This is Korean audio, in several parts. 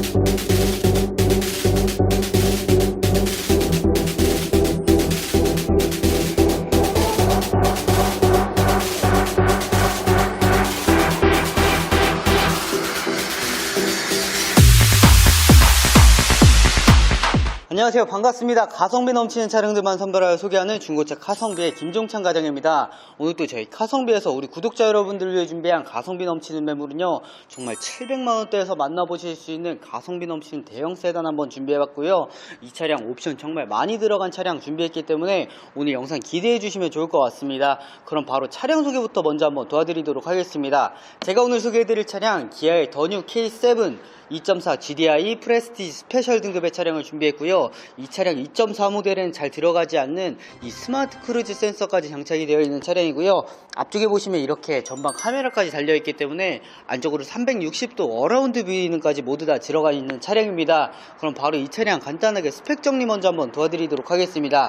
Thank you. 안녕하세요. 반갑습니다. 가성비 넘치는 차량들만 선별하여 소개하는 중고차 카성비의 김종찬 과장입니다. 오늘 또 저희 카성비에서 우리 구독자 여러분들을 위해 준비한 가성비 넘치는 매물은요. 정말 700만원대에서 만나보실 수 있는 가성비 넘치는 대형 세단 한번 준비해봤고요. 이 차량 옵션 정말 많이 들어간 차량 준비했기 때문에 오늘 영상 기대해 주시면 좋을 것 같습니다. 그럼 바로 차량 소개부터 먼저 한번 도와드리도록 하겠습니다. 제가 오늘 소개해드릴 차량 기아의 더뉴 K7 2.4 GDI 프레스티지 스페셜 등급의 차량을 준비했고요. 이 차량 2.4 모델은 잘 들어가지 않는 이 스마트 크루즈 센서까지 장착이 되어 있는 차량이고요. 앞쪽에 보시면 이렇게 전방 카메라까지 달려있기 때문에 안쪽으로 360도 어라운드 뷰이능까지 모두 다 들어가 있는 차량입니다. 그럼 바로 이 차량 간단하게 스펙 정리 먼저 한번 도와드리도록 하겠습니다.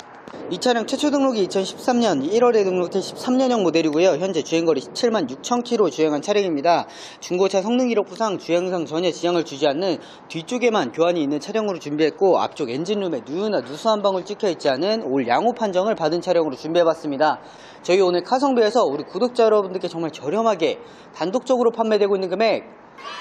이 차량 최초 등록이 2013년 1월에 등록된 13년형 모델이고요. 현재 주행거리 17만 6천 킬로 주행한 차량입니다. 중고차 성능 기록부상 주행상 전혀 지장을 주지 않는 뒤쪽에만 교환이 있는 차량으로 준비했고 앞쪽 엔진 룸에 누유나 누수 한 방울 찍혀 있지 않은 올 양호 판정을 받은 차량으로 준비해봤습니다. 저희 오늘 카성비에서 우리 구독자 여러분들께 정말 저렴하게 단독적으로 판매되고 있는 금액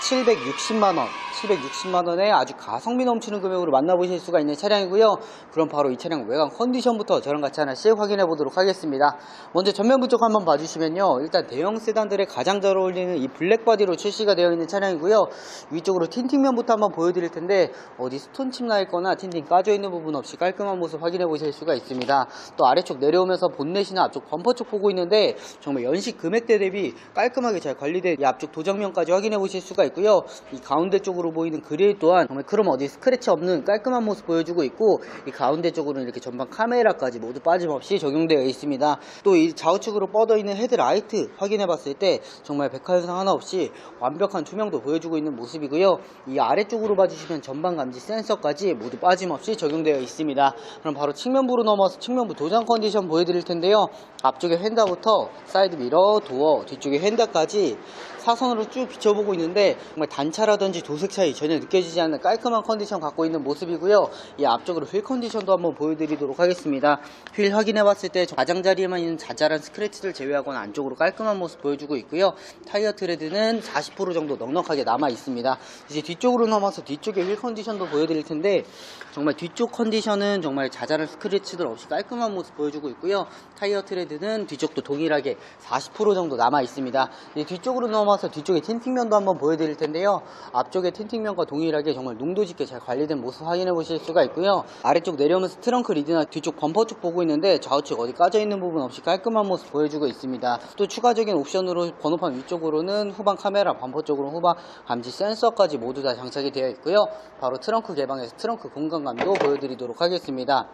760만원, 760만원에 아주 가성비 넘치는 금액으로 만나보실 수가 있는 차량이고요. 그럼 바로 이 차량 외관 컨디션부터 저랑 같이 하나씩 확인해 보도록 하겠습니다. 먼저 전면부 쪽 한번 봐주시면요. 일단 대형 세단들의 가장 잘 어울리는 이 블랙바디로 출시가 되어 있는 차량이고요. 위쪽으로 틴팅면부터 한번 보여드릴 텐데 어디 스톤칩 나 있거나 틴팅 까져 있는 부분 없이 깔끔한 모습 확인해 보실 수가 있습니다. 또 아래쪽 내려오면서 본넷이나 앞쪽 범퍼 쪽 보고 있는데 정말 연식 금액대 대비 깔끔하게 잘 관리된 이 앞쪽 도장면까지 확인해 보실 수가 있고요. 이 가운데 쪽으로 보이는 그릴 또한 정말 크롬 어디 스크래치 없는 깔끔한 모습 보여주고 있고 이 가운데 쪽으로는 이렇게 전방 카메라까지 모두 빠짐없이 적용되어 있습니다. 또 이 좌우측으로 뻗어 있는 헤드라이트 확인해 봤을 때 정말 백화현상 하나 없이 완벽한 투명도 보여주고 있는 모습이고요. 이 아래쪽으로 봐주시면 전방 감지 센서까지 모두 빠짐없이 적용되어 있습니다. 그럼 바로 측면부로 넘어서 측면부 도장 컨디션 보여드릴 텐데요. 앞쪽에 휀다부터 사이드 미러, 도어, 뒤쪽에 휀다까지 사선으로 쭉 비춰보고 있는데 정말 단차라든지 도색 차이 전혀 느껴지지 않는 깔끔한 컨디션 갖고 있는 모습이고요. 이 앞쪽으로 휠 컨디션도 한번 보여드리도록 하겠습니다. 휠 확인해봤을 때 가장자리에만 있는 자잘한 스크래치들 제외하고는 안쪽으로 깔끔한 모습 보여주고 있고요. 타이어 트레드는 40% 정도 넉넉하게 남아 있습니다. 이제 뒤쪽으로 넘어서 뒤쪽의 휠 컨디션도 보여드릴 텐데 정말 뒤쪽 컨디션은 정말 자잘한 스크래치들 없이 깔끔한 모습 보여주고 있고요. 타이어 트레드는 뒤쪽도 동일하게 40% 정도 남아 있습니다. 뒤쪽으로 넘어서 뒤쪽에 틴팅면도 한번 보여드릴 텐데요. 앞쪽에 틴팅면과 동일하게 정말 농도 짙게 잘 관리된 모습 확인해 보실 수가 있고요. 아래쪽 내려오면서 트렁크 리드나 뒤쪽 범퍼 쪽 보고 있는데 좌우측 어디 까져 있는 부분 없이 깔끔한 모습 보여주고 있습니다. 또 추가적인 옵션으로 번호판 위쪽으로는 후방 카메라, 범퍼 쪽으로 후방 감지 센서까지 모두 다 장착이 되어 있고요. 바로 트렁크 개방에서 트렁크 공간감도 보여드리도록 하겠습니다.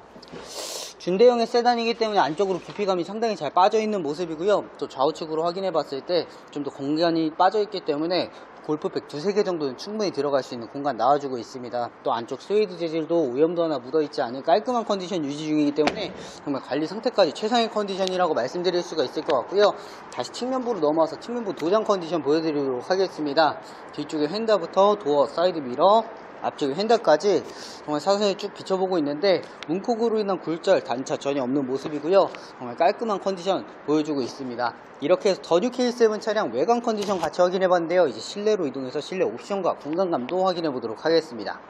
준대형의 세단이기 때문에 안쪽으로 부피감이 상당히 잘 빠져있는 모습이고요. 또 좌우측으로 확인해 봤을 때 좀 더 공간이 빠져있기 때문에 골프백 두세 개 정도는 충분히 들어갈 수 있는 공간 나와주고 있습니다. 또 안쪽 스웨이드 재질도 오염도 하나 묻어있지 않은 깔끔한 컨디션 유지 중이기 때문에 정말 관리 상태까지 최상의 컨디션이라고 말씀드릴 수가 있을 것 같고요. 다시 측면부로 넘어와서 측면부 도장 컨디션 보여드리도록 하겠습니다. 뒤쪽에 휀다부터 도어, 사이드 미러, 앞쪽에 핸들까지 정말 사선에 쭉 비춰보고 있는데 문콕으로 인한 굴절, 단차 전혀 없는 모습이고요. 정말 깔끔한 컨디션 보여주고 있습니다. 이렇게 해서 더뉴 K7 차량 외관 컨디션 같이 확인해봤는데요. 이제 실내로 이동해서 실내 옵션과 공간감도 확인해보도록 하겠습니다.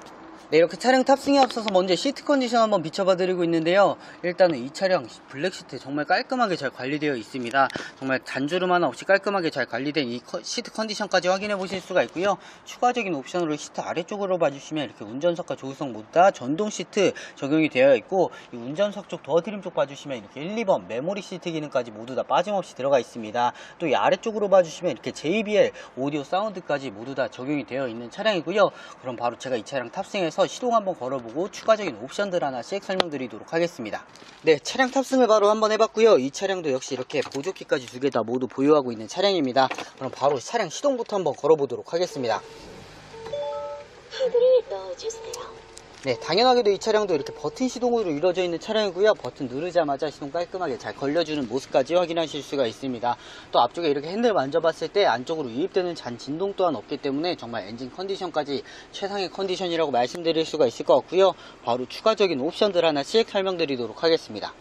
네, 이렇게 차량 탑승에 앞서서 먼저 시트 컨디션 한번 비춰봐 드리고 있는데요. 일단은 이 차량 블랙 시트 정말 깔끔하게 잘 관리되어 있습니다. 정말 단주름 하나 없이 깔끔하게 잘 관리된 이 커- 시트 컨디션까지 확인해 보실 수가 있고요. 추가적인 옵션으로 시트 아래쪽으로 봐주시면 이렇게 운전석과 조수석 모두 다 전동 시트 적용이 되어 있고 이 운전석 쪽 트림 쪽 봐주시면 이렇게 1, 2번 메모리 시트 기능까지 모두 다 빠짐없이 들어가 있습니다. 또 이 아래쪽으로 봐주시면 이렇게 JBL 오디오 사운드까지 모두 다 적용이 되어 있는 차량이고요. 그럼 바로 제가 이 차량 탑승해서 시동 한번 걸어보고 추가적인 옵션들 하나씩 설명드리도록 하겠습니다. 네, 차량 탑승을 바로 한번 해봤고요. 이 차량도 역시 이렇게 보조키까지 두 개 다 모두 보유하고 있는 차량입니다. 그럼 바로 차량 시동부터 한번 걸어보도록 하겠습니다. 카드를 넣어주세요. 네, 당연하게도 이 차량도 이렇게 버튼 시동으로 이루어져 있는 차량이고요. 버튼 누르자마자 시동 깔끔하게 잘 걸려주는 모습까지 확인하실 수가 있습니다. 또 앞쪽에 이렇게 핸들 만져봤을 때 안쪽으로 유입되는 잔 진동 또한 없기 때문에 정말 엔진 컨디션까지 최상의 컨디션이라고 말씀드릴 수가 있을 것 같고요. 바로 추가적인 옵션들 하나씩 설명드리도록 하겠습니다.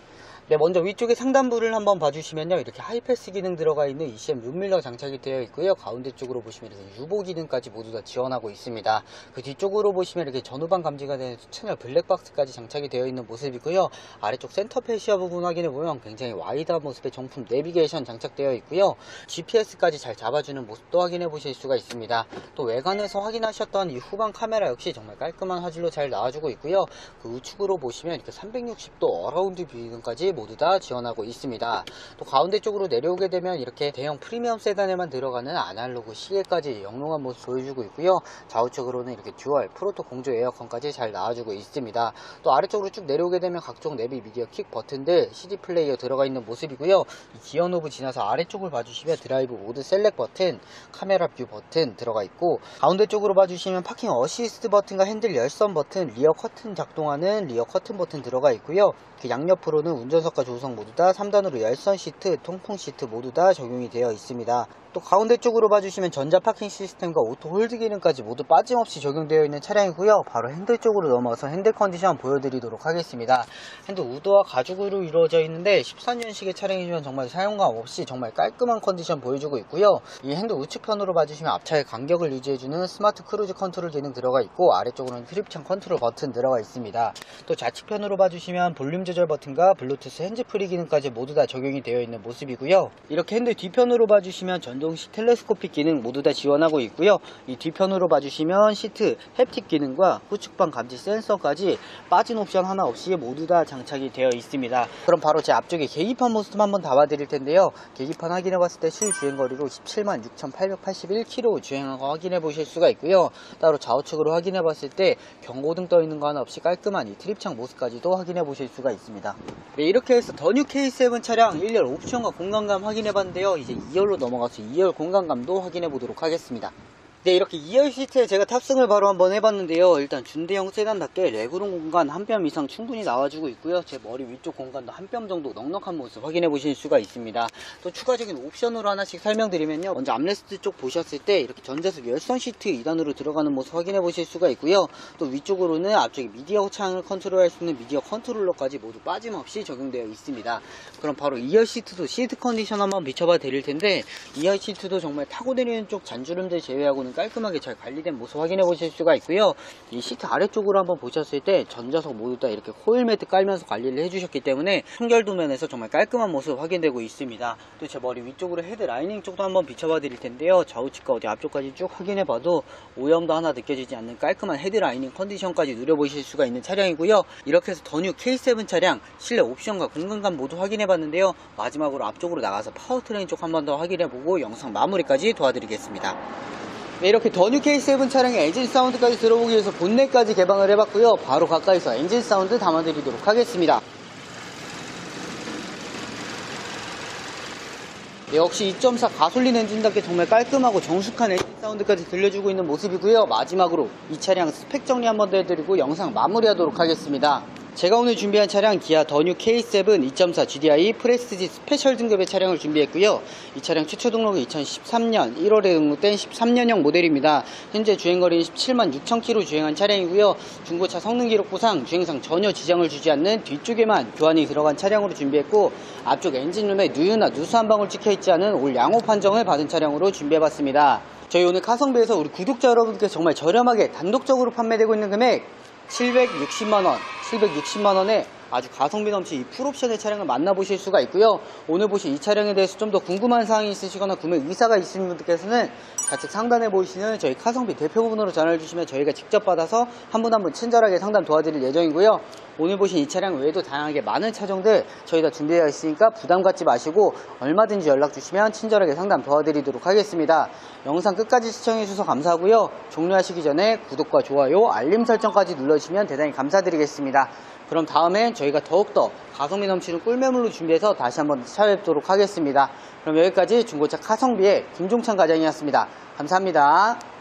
네, 먼저 위쪽에 상단부를 한번 봐주시면요. 이렇게 하이패스 기능 들어가 있는 ECM 룸밀러 장착이 되어 있고요. 가운데 쪽으로 보시면 이렇게 유보 기능까지 모두 다 지원하고 있습니다. 그 뒤쪽으로 보시면 이렇게 전후방 감지가 되는 채널 블랙박스까지 장착이 되어 있는 모습이고요. 아래쪽 센터 패시아 부분 확인해 보면 굉장히 와이드한 모습의 정품 내비게이션 장착되어 있고요. GPS까지 잘 잡아주는 모습도 확인해 보실 수가 있습니다. 또 외관에서 확인하셨던 이 후방 카메라 역시 정말 깔끔한 화질로 잘 나와주고 있고요. 그 우측으로 보시면 이렇게 360도 어라운드 뷰 기능까지 모두 다 지원하고 있습니다. 또 가운데 쪽으로 내려오게 되면 이렇게 대형 프리미엄 세단에만 들어가는 아날로그 시계까지 영롱한 모습 보여주고 있고요. 좌우측으로는 이렇게 듀얼 프로토 공조 에어컨까지 잘 나와주고 있습니다. 또 아래쪽으로 쭉 내려오게 되면 각종 내비 미디어 킥 버튼들 CD 플레이어 들어가 있는 모습이고요. 이 기어 노브 지나서 아래쪽을 봐주시면 드라이브 모드 셀렉 버튼, 카메라 뷰 버튼 들어가 있고 가운데 쪽으로 봐주시면 파킹 어시스트 버튼과 핸들 열선 버튼, 리어 커튼 작동하는 리어 커튼 버튼 들어가 있고요. 그 양옆으로는 운전 석과 조수석 모두 다 3단으로 열선 시트, 통풍 시트 모두 다 적용이 되어 있습니다. 또 가운데 쪽으로 봐주시면 전자 파킹 시스템과 오토 홀드 기능까지 모두 빠짐없이 적용되어 있는 차량이고요. 바로 핸들 쪽으로 넘어서 핸들 컨디션 보여드리도록 하겠습니다. 핸들 우드와 가죽으로 이루어져 있는데 14년식의 차량이지만 정말 사용감 없이 정말 깔끔한 컨디션 보여주고 있고요. 이 핸들 우측편으로 봐주시면 앞차의 간격을 유지해주는 스마트 크루즈 컨트롤 기능 들어가 있고 아래쪽으로는 트립창 컨트롤 버튼 들어가 있습니다. 또 좌측편으로 봐주시면 볼륨 조절 버튼과 블루투스 핸즈프리 기능까지 모두 다 적용이 되어 있는 모습이고요. 이렇게 핸들 뒤편으로 봐주시면 전동식 텔레스코픽 기능 모두 다 지원하고 있고요. 이 뒤편으로 봐주시면 시트 햅틱 기능과 후측방 감지 센서까지 빠진 옵션 하나 없이 모두 다 장착이 되어 있습니다. 그럼 바로 제 앞쪽에 계기판 모습 한번 담아 드릴 텐데요. 계기판 확인해 봤을 때 실 주행거리로 17만 6,881km 주행한 거 확인해 보실 수가 있고요. 따로 좌우측으로 확인해 봤을 때 경고등 떠 있는 거 하나 없이 깔끔한 이 트립창 모습까지도 확인해 보실 수가 있습니다. 네, 이렇게 해서 더 뉴 K7 차량 1열 옵션과 공간감 확인해 봤는데요. 이제 2열로 넘어가서 2열 공간감도 확인해 보도록 하겠습니다. 네, 이렇게 2열 시트에 제가 탑승을 바로 한번 해봤는데요. 일단 준대형 세단답게 레그룸 공간 한 뼘 이상 충분히 나와주고 있고요. 제 머리 위쪽 공간도 한 뼘 정도 넉넉한 모습 확인해 보실 수가 있습니다. 또 추가적인 옵션으로 하나씩 설명드리면요. 먼저 암레스트 쪽 보셨을 때 이렇게 전자석 열선 시트 2단으로 들어가는 모습 확인해 보실 수가 있고요. 또 위쪽으로는 앞쪽에 미디어 창을 컨트롤할 수 있는 미디어 컨트롤러까지 모두 빠짐없이 적용되어 있습니다. 그럼 바로 2열 시트도 시트 컨디션 한번 비춰봐 드릴 텐데 2열 시트도 정말 타고 내리는 쪽 잔주름들 제외하고는 깔끔하게 잘 관리된 모습 확인해 보실 수가 있고요. 이 시트 아래쪽으로 한번 보셨을 때 전자석 모두 다 이렇게 호일 매트 깔면서 관리를 해주셨기 때문에 청결도 면에서 정말 깔끔한 모습 확인되고 있습니다. 또 제 머리 위쪽으로 헤드 라이닝 쪽도 한번 비춰봐 드릴 텐데요. 좌우측과 어디 앞쪽까지 쭉 확인해 봐도 오염도 하나 느껴지지 않는 깔끔한 헤드 라이닝 컨디션까지 누려보실 수가 있는 차량이고요. 이렇게 해서 더 뉴 K7 차량 실내 옵션과 공간감 모두 확인해 봤는데요. 마지막으로 앞쪽으로 나가서 파워트레인 쪽 한 번 더 확인해 보고 영상 마무리까지 도와드리겠습니다. 네, 이렇게 더 뉴 K7 차량의 엔진 사운드까지 들어보기 위해서 본넷까지 개방을 해봤고요. 바로 가까이서 엔진 사운드 담아드리도록 하겠습니다. 네, 역시 2.4 가솔린 엔진답게 정말 깔끔하고 정숙한 엔진 사운드까지 들려주고 있는 모습이고요. 마지막으로 이 차량 스펙 정리 한번 더 해드리고 영상 마무리하도록 하겠습니다. 제가 오늘 준비한 차량 기아 더뉴 K7 2.4 GDI 프레스티지 스페셜 등급의 차량을 준비했고요. 이 차량 최초 등록은 2013년 1월에 등록된 13년형 모델입니다. 현재 주행거리는 17만 6천 킬로 주행한 차량이고요. 중고차 성능 기록부상 주행상 전혀 지장을 주지 않는 뒤쪽에만 교환이 들어간 차량으로 준비했고 앞쪽 엔진룸에 누유나 누수 한 방울 찍혀있지 않은 올 양호 판정을 받은 차량으로 준비해봤습니다. 저희 오늘 카성비에서 우리 구독자 여러분께 정말 저렴하게 단독적으로 판매되고 있는 금액 760만원, 760만원에 아주 가성비 넘치 이 풀옵션의 차량을 만나보실 수가 있고요. 오늘 보신 이 차량에 대해서 좀 더 궁금한 사항이 있으시거나 구매 의사가 있으신 분들께서는 좌측 상단에 보이시는 저희 카성비 대표 부분으로 전화를 주시면 저희가 직접 받아서 한분 한 분 친절하게 상담 도와드릴 예정이고요. 오늘 보신 이 차량 외에도 다양하게 많은 차종들 저희가 준비되어 있으니까 부담 갖지 마시고 얼마든지 연락 주시면 친절하게 상담 도와드리도록 하겠습니다. 영상 끝까지 시청해 주셔서 감사하고요. 종료하시기 전에 구독과 좋아요, 알림 설정까지 눌러주시면 대단히 감사드리겠습니다. 그럼 다음엔 저희가 더욱더 가성비 넘치는 꿀매물로 준비해서 다시 한번 찾아뵙도록 하겠습니다. 그럼 여기까지 중고차 카성비의 김종찬 과장이었습니다. 감사합니다.